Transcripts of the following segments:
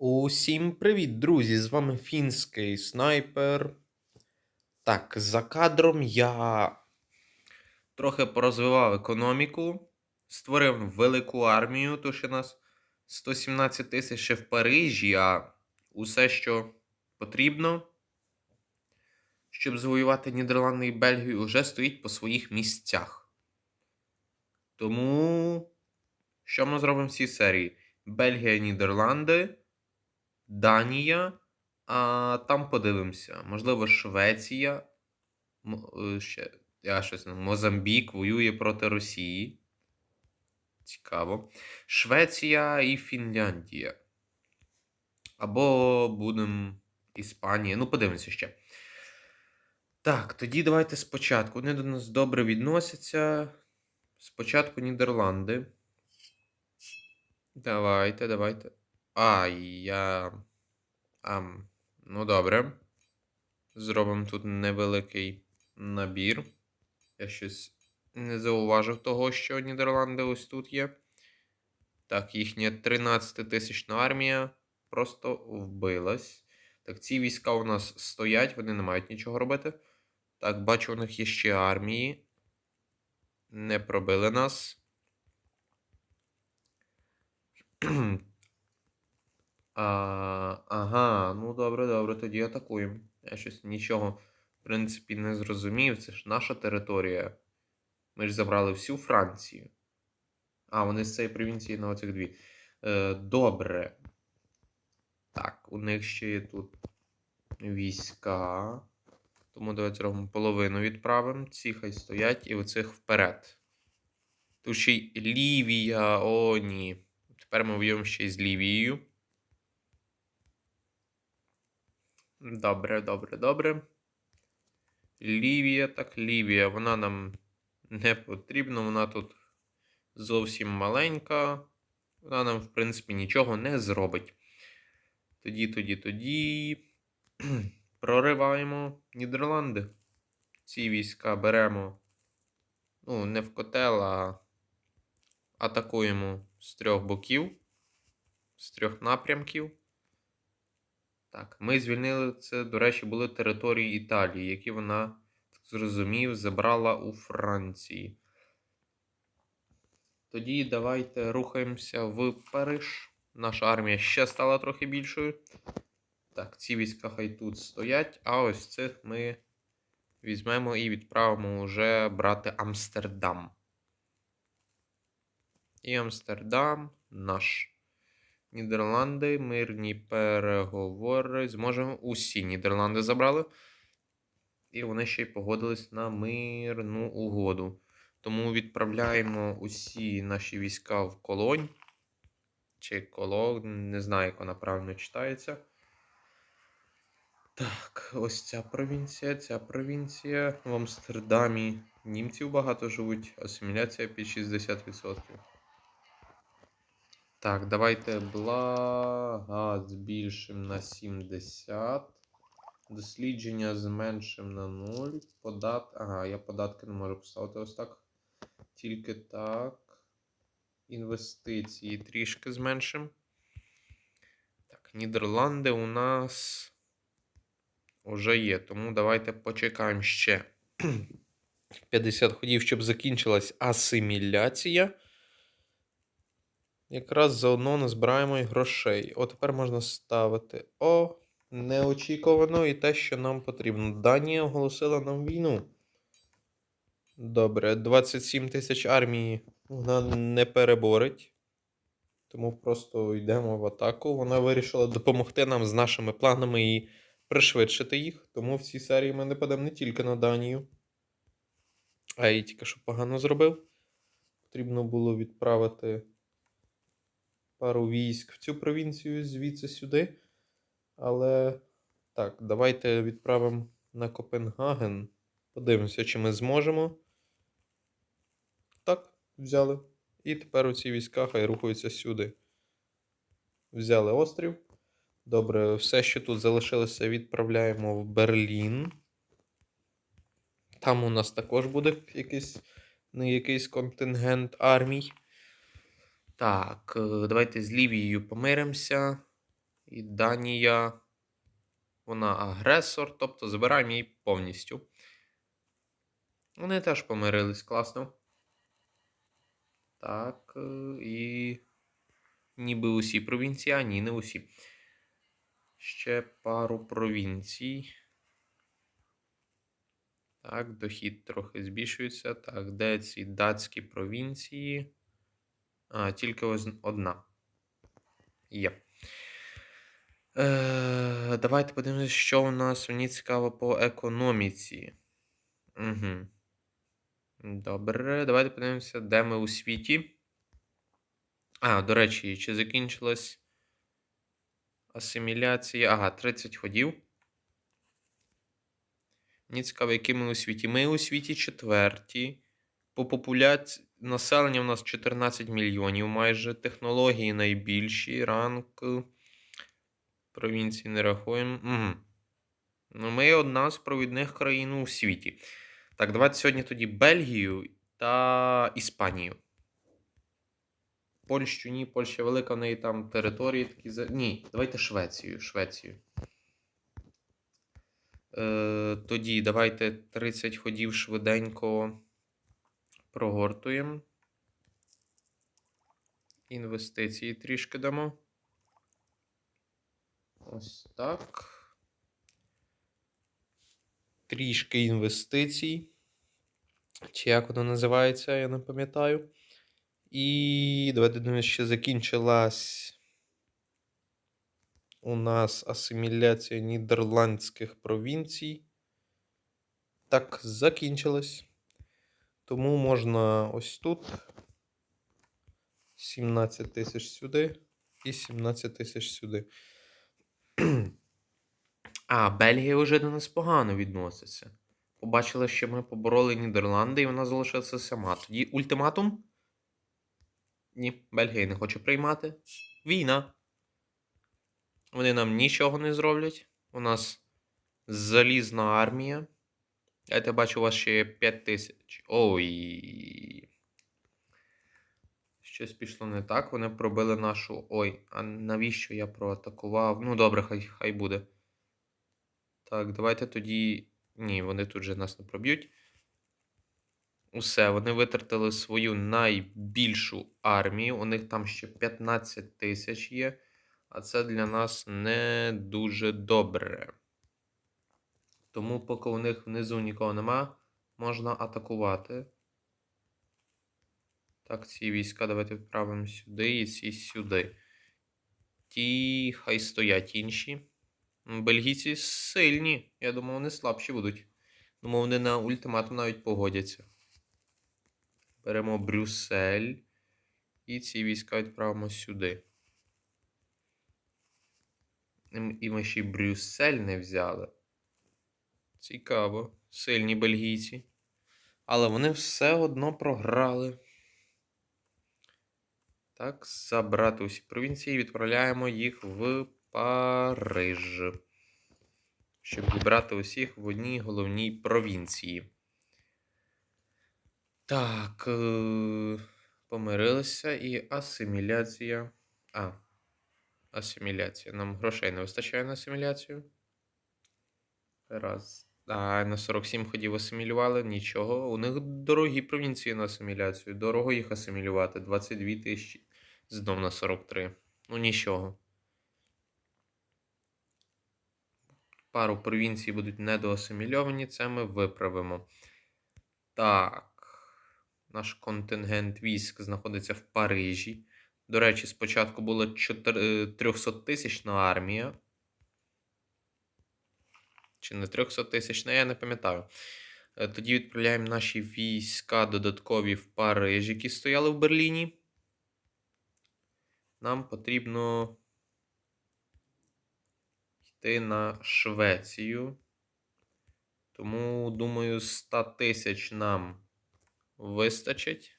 Усім привіт, друзі! З вами фінський снайпер. Так, за кадром я трохи порозвивав економіку, створив велику армію, то ще нас 117 тисяч ще в Парижі, а усе, що потрібно, щоб завоювати Нідерланди і Бельгію, вже стоїть по своїх місцях. Тому, що ми зробимо в цій серії? Бельгія, Нідерланди. Данія, а там подивимося. Можливо, Швеція. Е, ще, я щось не Мозамбік воює проти Росії. Цікаво. Швеція і Фінляндія. Або будемо Іспанія. Ну, подивимося ще. Так, тоді давайте спочатку. Вони до нас добре відносяться. Спочатку Нідерланди. Давайте, давайте. А, я. Ам, ну добре. Зробимо тут невеликий набір. Я щось не зауважив того, що Нідерланди ось тут є. Так, їхня 13-тисячна армія просто вбилась. Так, ці війська у нас стоять, вони не мають нічого робити. Так, бачу, у них є ще армії. Не пробили нас. А, ага, ну добре, добре, тоді атакуємо. Я щось нічого, в принципі, не зрозумів. Це ж наша територія. Ми ж забрали всю Францію. А, вони з цієї провінції на оцих дві. Е, добре. Так, у них ще є тут війська. Тому давайте зробимо половину відправимо. Ці хай стоять і оцих вперед. Тут ще й Лівія. О, ні. Тепер ми воюємо ще й з Лівією. Добре, добре, добре. Лівія, так, Лівія. Вона нам не потрібна, вона тут зовсім маленька. Вона нам, в принципі, нічого не зробить. Тоді, тоді, тоді. Прориваємо Нідерланди. Ці війська беремо. Ну, не в котел, а атакуємо з трьох боків, з трьох напрямків. Так, ми звільнили це, до речі, були території Італії, які вона, так зрозумів, забрала у Франції. Тоді давайте рухаємося в Париж. Наша армія ще стала трохи більшою. Так, ці війська хай тут стоять, а ось цих ми візьмемо і відправимо вже брати Амстердам. І Амстердам наш. Нідерланди, мирні переговори. Зможемо усі Нідерланди забрали. І вони ще й погодились на мирну угоду. Тому відправляємо усі наші війська в колонь. Чи колон, не знаю, як вона правильно читається. Так, ось ця провінція, ця провінція. В Амстердамі німців багато живуть, асиміляція під 60%. Так, давайте блага збільшимо на 70. Дослідження зменшимо на 0. Подат... Ага, я податки не можу поставити ось так. Тільки так. Інвестиції трішки зменшимо. Так, Нідерланди у нас вже є. Тому давайте почекаємо ще 50 ходів, щоб закінчилась асиміляція. Якраз заодно назбираємо і грошей. О, тепер можна ставити. О, неочікувано і те, що нам потрібно. Данія оголосила нам війну. Добре, 27 тисяч армії вона не переборить. Тому просто йдемо в атаку. Вона вирішила допомогти нам з нашими планами і пришвидшити їх. Тому в цій серії ми нападемо не тільки на Данію. А я тільки що погано зробив. Потрібно було відправити пару військ в цю провінцію звідси сюди. Але так, давайте відправимо на Копенгаген. Подивимося, чи ми зможемо. Так, взяли. І тепер оці війська хай рухаються сюди. Взяли острів. Добре, все, що тут залишилося, відправляємо в Берлін. Там у нас також буде якийсь не якийсь контингент армій. Так, е, давайте з Лівією помиримося. І Данія. Вона агресор, тобто забираємо її повністю. Вони теж помирились класно. Так. е, І. Ніби усі провінції, а ні, не усі. Ще пару провінцій. Так, дохід трохи збільшується. Так, де ці датські провінції? А, тільки ось одна. Є. Е, давайте подивимося, що у нас мені цікаво по економіці. Угу. Добре, давайте подивимося, де ми у світі. А, до речі, чи закінчилась асиміляція? Ага, 30 ходів. Мені цікаво, які ми у світі. Ми у світі четверті. По популяції населення у нас 14 мільйонів майже. Технології найбільші. Ранг. Провінції не рахуємо. Угу. Ну, ми одна з провідних країн у світі. Так, давайте сьогодні тоді Бельгію та Іспанію. Польщу, ні, Польща велика, в неї там території такі. Ні, давайте Швецію. Швецію. Е, тоді давайте 30 ходів швиденько прогортуємо. Інвестиції трішки дамо. Ось так. Трішки інвестицій. Чи як воно називається, я не пам'ятаю. І давайте думаю, ще закінчилась у нас асиміляція нідерландських провінцій. Так, закінчилась. Тому можна ось тут 17 тисяч сюди і 17 тисяч сюди. А, Бельгія вже до нас погано відноситься. Побачили, що ми побороли Нідерланди, і вона залишилася сама. Тоді ультиматум? Ні, Бельгія не хоче приймати. Війна. Вони нам нічого не зроблять. У нас залізна армія. Я те бачу, у вас ще є 5 тисяч. Ой. Щось пішло не так. Вони пробили нашу. Ой, а навіщо я проатакував? Ну, добре, хай, хай буде. Так, давайте тоді. Ні, вони тут же нас не проб'ють. Усе, вони витратили свою найбільшу армію. У них там ще 15 тисяч є. А це для нас не дуже добре. Тому, поки у них внизу нікого нема, можна атакувати. Так, ці війська давайте відправимо сюди і ці сюди. Ті хай стоять інші. Бельгійці сильні. Я думав, вони слабші будуть. Думав, вони на ультиматум навіть погодяться. Беремо Брюссель. І ці війська відправимо сюди. І ми ще й Брюссель не взяли. Цікаво. Сильні бельгійці. Але вони все одно програли. Так, забрати усі провінції, відправляємо їх в Париж. Щоб зібрати усіх в одній головній провінції. Так. е, Помирилися і асиміляція. А. Асиміляція. Нам грошей не вистачає на асиміляцію. Раз. А на 47 ходів асимілювали. Нічого. У них дорогі провінції на асиміляцію. Дорого їх асимілювати. 22 тисячі. Знов на 43. Ну нічого. Пару провінцій будуть недоасимільовані. Це ми виправимо. Так. Наш контингент військ знаходиться в Парижі. До речі, спочатку була 300 тисячна армія. Чи не 300 тисячна, я не пам'ятаю. Е, Тоді відправляємо наші війська додаткові в Париж, які стояли в Берліні. Нам потрібно йти на Швецію. Тому, думаю, 100 тисяч нам вистачить.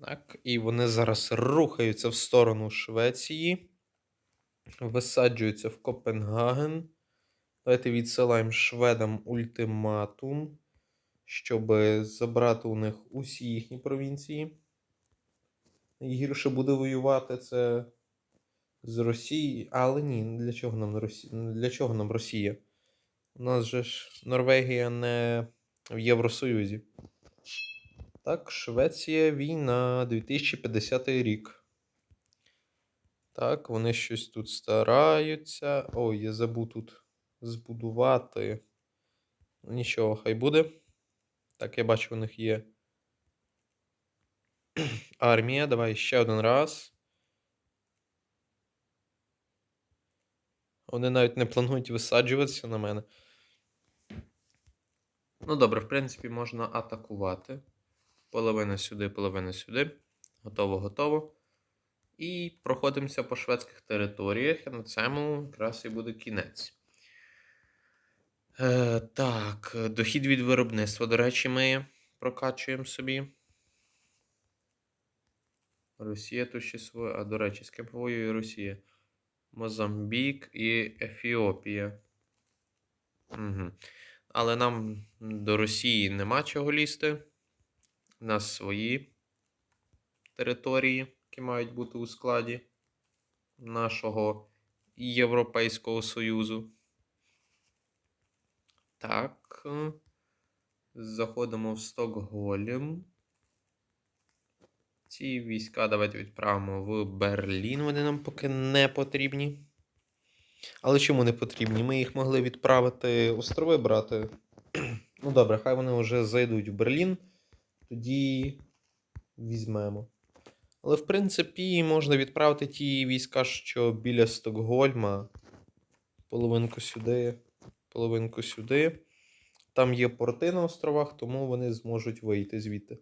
Так, і вони зараз рухаються в сторону Швеції. Висаджуються в Копенгаген. Давайте відсилаємо шведам ультиматум, щоб забрати у них усі їхні провінції. Найгірше буде воювати це З Росії. Але ні, для чого нам Росія? Для чого нам Росія? У нас же ж Норвегія не в Євросоюзі. Так, Швеція, війна, 2050 рік. Так, вони щось тут стараються. Ой, я забув тут збудувати. Ну, Нічого, хай буде. Так, я бачу, у них є армія. Давай ще один раз. Вони навіть не планують висаджуватися на мене. Ну, добре, в принципі, можна атакувати. Половина сюди, половина сюди. Готово, готово. І проходимося по шведських територіях. І на цьому якраз і буде кінець. Е, так, дохід від виробництва, до речі, ми прокачуємо собі. Росія то ще своє. А до речі, з ким воює Росія? Мозамбік і Ефіопія. Угу. Але нам до Росії нема чого лізти. У нас свої території, які мають бути у складі нашого Європейського Союзу. Так. Заходимо в Стокгольм. Ці війська давайте відправимо в Берлін. Вони нам поки не потрібні. Але чому не потрібні? Ми їх могли відправити острови брати. Ну добре, хай вони вже зайдуть в Берлін. Тоді візьмемо. Але в принципі можна відправити ті війська, що біля Стокгольма. Половинку сюди, половинку сюди. Там є порти на островах, тому вони зможуть вийти звідти.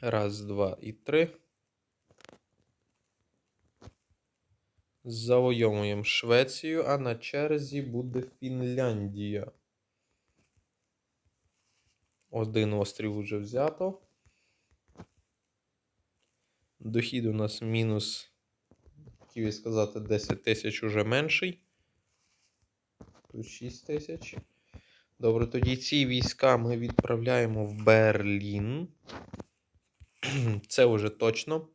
Раз, два і три. Завойовуємо Швецію, а на черзі буде Фінляндія. Один острів вже взято. Дохід у нас мінус, хотів я сказати, 10 тисяч уже менший. Тут 6 тисяч. Добре, тоді ці війська ми відправляємо в Берлін. Це вже точно.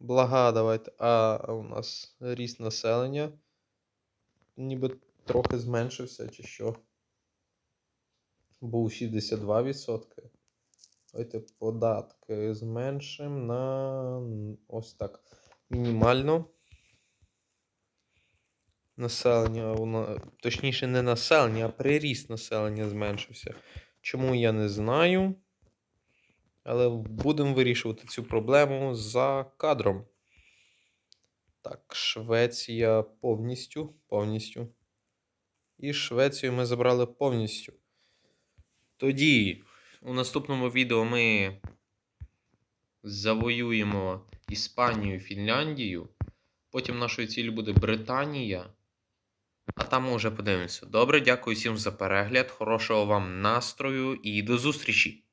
Блага, давайте. А у нас ріст населення. Ніби трохи зменшився, чи що. Був 62%. Давайте податки зменшимо на ось так. Мінімально. Населення, воно, точніше, не населення, а приріст населення зменшився. Чому я не знаю. Але будемо вирішувати цю проблему за кадром. Так, Швеція повністю. Повністю. І Швецію ми забрали повністю. Тоді, у наступному відео ми завоюємо Іспанію, Фінляндію. Потім нашою ціллю буде Британія. А там ми вже подивимося. Добре, дякую всім за перегляд. Хорошого вам настрою і до зустрічі!